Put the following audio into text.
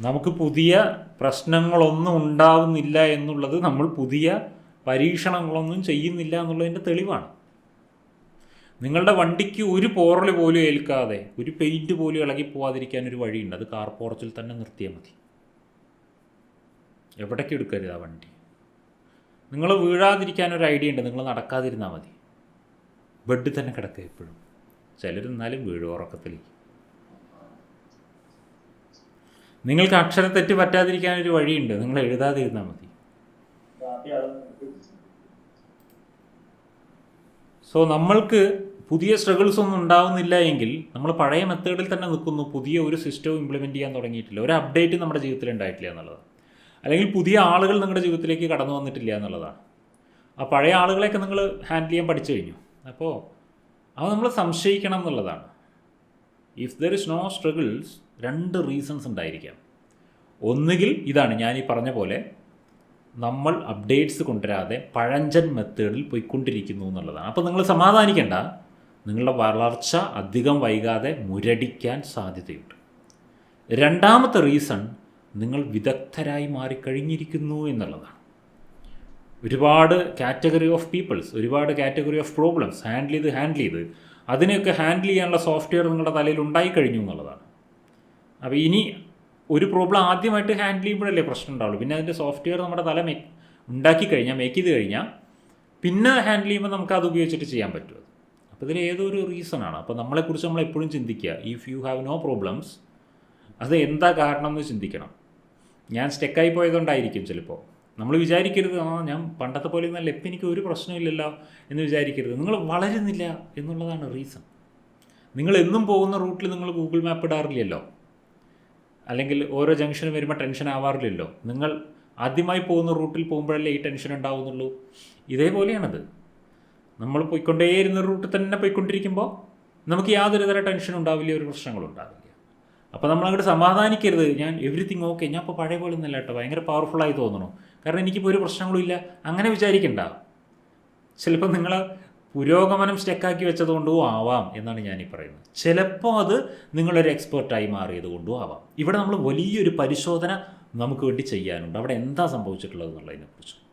നമുക്ക് പുതിയ പ്രശ്നങ്ങളൊന്നും ഉണ്ടാകുന്നില്ല എന്നുള്ളത് നമ്മൾ പുതിയ പരീക്ഷണങ്ങളൊന്നും ചെയ്യുന്നില്ല എന്നുള്ളതിന്റെ തെളിവാണ്. നിങ്ങളുടെ വണ്ടിക്ക് ഒരു പോറൽ പോലും ഏൽക്കാതെ ഒരു പെയിന്റ് പോലും ഇളകി പോവാതിരിക്കാൻ ഒരു വഴിയുണ്ട്. അത് കാർ പോർച്ചിൽ തന്നെ നിർത്തിയാൽ മതി. എവിടേക്ക് എടുക്കരുത് ആ വണ്ടി? നിങ്ങൾ വീഴാതിരിക്കാൻ ഒരു ഐഡിയ ഉണ്ട്. നിങ്ങൾ നടക്കാതിരുന്നാൽ മതി. ബെഡ് തന്നെ കിടക്കുക എപ്പോഴും. ചിലരെന്നാലും വീഴും ഉറക്കത്തിലേക്ക്. നിങ്ങൾക്ക് അക്ഷരത്തെറ്റ് പറ്റാതിരിക്കാൻ ഒരു വഴിയുണ്ട്. നിങ്ങൾ എഴുതാതിരുന്നാൽ മതി. സോ നമ്മൾക്ക് പുതിയ സ്ട്രഗിൾസ് ഒന്നും ഉണ്ടാവുന്നില്ല എങ്കിൽ നമ്മൾ പഴയ മെത്തേഡിൽ തന്നെ നിൽക്കുന്നു. പുതിയ ഒരു സിസ്റ്റവും ഇംപ്ലിമെന്റ് ചെയ്യാൻ തുടങ്ങിയിട്ടില്ല. ഒരു അപ്ഡേറ്റ് നമ്മുടെ ജീവിതത്തിൽ ഉണ്ടായിട്ടില്ല എന്നുള്ളതാണ് അല്ലെങ്കിൽ പുതിയ ആളുകൾ നിങ്ങളുടെ ജീവിതത്തിലേക്ക് കടന്നു വന്നിട്ടില്ല എന്നുള്ളതാണ്. ആ പഴയ ആളുകളെയൊക്കെ നിങ്ങൾ ഹാൻഡിൽ ചെയ്യാൻ പഠിച്ചു കഴിഞ്ഞു. അപ്പോൾ അത് നമ്മൾ സംശയിക്കണം എന്നുള്ളതാണ്. If there is no struggles രണ്ട് റീസൺസ് ഉണ്ടായിരിക്കാം. ഒന്നുകിൽ ഇതാണ് ഞാൻ ഈ പറഞ്ഞ പോലെ നമ്മൾ അപ്ഡേറ്റ്സ് കൊണ്ടുവരാതെ പഴഞ്ചൻ മെത്തേഡിൽ പോയിക്കൊണ്ടിരിക്കുന്നു എന്നുള്ളതാണ്. അപ്പോൾ നിങ്ങൾ സമാധാനിക്കേണ്ട. നിങ്ങളുടെ വളർച്ച അധികം വൈകാതെ മുരടിക്കാൻ സാധ്യതയുണ്ട്. രണ്ടാമത്തെ റീസൺ നിങ്ങൾ വിദഗ്ധരായി മാറിക്കഴിഞ്ഞിരിക്കുന്നു എന്നുള്ളതാണ്. ഒരുപാട് കാറ്റഗറി ഓഫ് പീപ്പിൾസ് ഒരുപാട് കാറ്റഗറി ഓഫ് പ്രോബ്ലംസ് ഹാൻഡിൽ ചെയ്ത് ഹാൻഡിൽ ചെയ്ത് അതിനെയൊക്കെ ഹാൻഡിൽ ചെയ്യാനുള്ള സോഫ്റ്റ്വെയർ നിങ്ങളുടെ തലയിൽ ഉണ്ടായി കഴിഞ്ഞു എന്നുള്ളതാണ്. അപ്പോൾ ഇനി ഒരു പ്രോബ്ലം ആദ്യമായിട്ട് ഹാൻഡിൽ ചെയ്യുമ്പോഴല്ലേ പ്രശ്നം ഉണ്ടാവുള്ളൂ. പിന്നെ അതിന്റെ സോഫ്റ്റ്വെയർ നമ്മുടെ തല മേ ഉണ്ടാക്കി കഴിഞ്ഞാൽ മേക്ക് ചെയ്ത് കഴിഞ്ഞാൽ പിന്നെ ഹാൻഡിൽ ചെയ്യുമ്പോൾ നമുക്ക് അത് ഉപയോഗിച്ചിട്ട് ചെയ്യാൻ പറ്റും. അപ്പോൾ ഇതിൽ ഏതൊരു റീസണാണ് അപ്പോൾ നമ്മളെക്കുറിച്ച് നമ്മൾ എപ്പോഴും ചിന്തിക്കുക. If you have no problems അത് എന്താ കാരണം എന്ന് ചിന്തിക്കണം. ഞാൻ സ്റ്റെക്കായി പോയതുകൊണ്ടായിരിക്കും ചിലപ്പോൾ. നമ്മൾ വിചാരിക്കരുത് ആ ഞാൻ പണ്ടത്തെ പോലെ നല്ല ഇപ്പം എനിക്ക് ഒരു പ്രശ്നമില്ലല്ലോ എന്ന് വിചാരിക്കരുത്. നിങ്ങൾ വളരുന്നില്ല എന്നുള്ളതാണ് റീസൺ നിങ്ങൾ എന്നും പോകുന്ന റൂട്ടിൽ നിങ്ങൾ ഗൂഗിൾ മാപ്പ് ഇടാറില്ലല്ലോ. അല്ലെങ്കിൽ ഓരോ ജംഗ്ഷനും വരുമ്പോൾ ടെൻഷൻ ആവാറില്ലല്ലോ. നിങ്ങൾ ആദ്യമായി പോകുന്ന റൂട്ടിൽ പോകുമ്പോഴല്ലേ ഈ ടെൻഷൻ ഉണ്ടാവുന്നുള്ളൂ? ഇതേപോലെയാണത്. നമ്മൾ പോയിക്കൊണ്ടേയിരുന്ന റൂട്ടിൽ തന്നെ പോയിക്കൊണ്ടിരിക്കുമ്പോൾ നമുക്ക് യാതൊരു തര ടെൻഷനും ഉണ്ടാവില്ല ഒരു പ്രശ്നങ്ങളും ഉണ്ടാവില്ല. അപ്പോൾ നമ്മൾ അങ്ങോട്ട് സമാധാനിക്കരുത്. ഞാൻ എവറിത്തിങ് ഓക്കെ ഞാൻ ഇപ്പോൾ പഴയ പോലെ ഒന്നല്ല കേട്ടോ. ഭയങ്കര പവർഫുള്ളായി തോന്നണോ. കാരണം എനിക്കിപ്പോൾ ഒരു പ്രശ്നങ്ങളും ഇല്ല. അങ്ങനെ വിചാരിക്കണ്ട. ചിലപ്പോൾ നിങ്ങൾ പുരോഗമനം സ്റ്റെക്കാക്കി വെച്ചതുകൊണ്ടും ആവാം എന്നാണ് ഞാൻ പറയുന്നത്. ചിലപ്പോൾ അത് നിങ്ങളൊരു എക്സ്പേർട്ടായി മാറിയത് കൊണ്ടും ആവാം. ഇവിടെ നമ്മൾ വലിയൊരു പരിശോധന നമുക്ക് വേണ്ടി ചെയ്യാനുണ്ട്. അവിടെ എന്താ സംഭവിച്ചിട്ടുള്ളത് എന്നുള്ളതിനെക്കുറിച്ച്